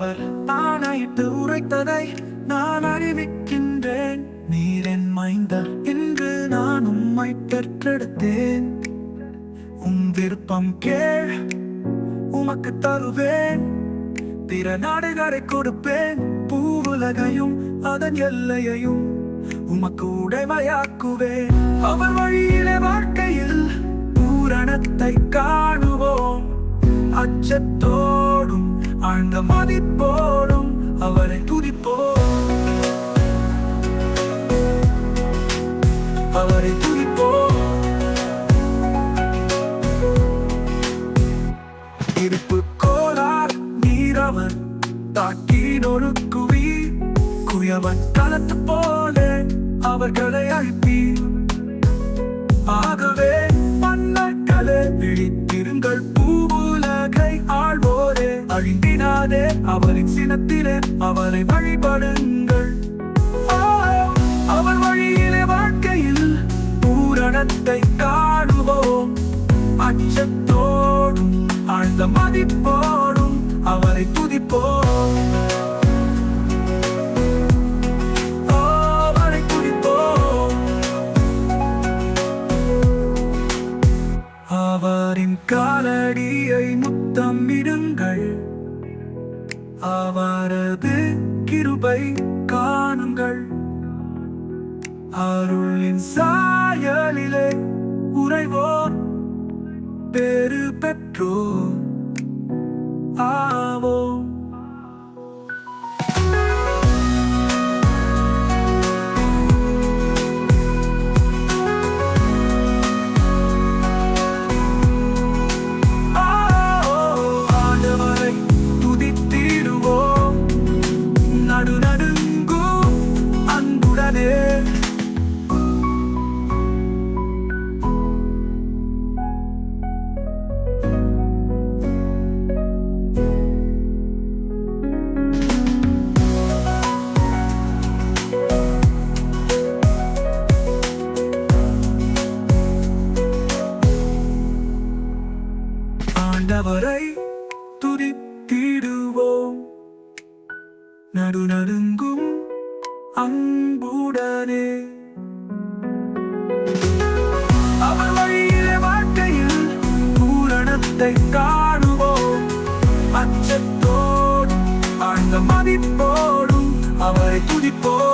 அவர் ஆணையிட்டு உரைத்ததை நான் அறிவிக்கின்றேன். நீர் என் மைந்தர் இன்று நான் உம்மை பெற்றெடுத்தேன். உம் விருப்பம் கேள் உமக்கு தருவேன். பிற நாடுகளை கொடுப்பேன். பூவுலகையும் அதன் எல்லையையும் உமக்கு உடைமையாக்குவேன். அவர் வழியிலே வாழ்க்கையில் பூரணத்தை காணுவோம். அச்சத்தோ ஆழ்ந்த மதிப்போடும் அவரை துதிப்போ அவரை துதிப்போ இருப்பு கோலார் நீரவன் தாக்கி நொறுக்குவி குயவன் களத்து போல அவர்களை அழிப்பீர். அழிந்திடாதே அவரின் சினத்திலே அவரை வழிபடுங்கள். அவர் வழியிலே வாழ்க்கையில் பூரணத்தை காணுவோம். அச்சத்தோடும் ஆழ்ந்த மதிப்போடும் அவரின் காலடியை முத்தமிடுங்கள் அவரது கிருபை காணுங்கள். அருளின் சாயலிலே உறைவோர் பெரு பெற்றோ ஆவோ துதித்திடுவோம் நடுநடுங்கும் அன்புடனே அவர் வழியிலே வாழ்க்கையில் பூரணத்தை காணுவோம். அச்சத்தோடும் ஆழ்ந்த மதிப்போடும் அவரை துதிப்போம்.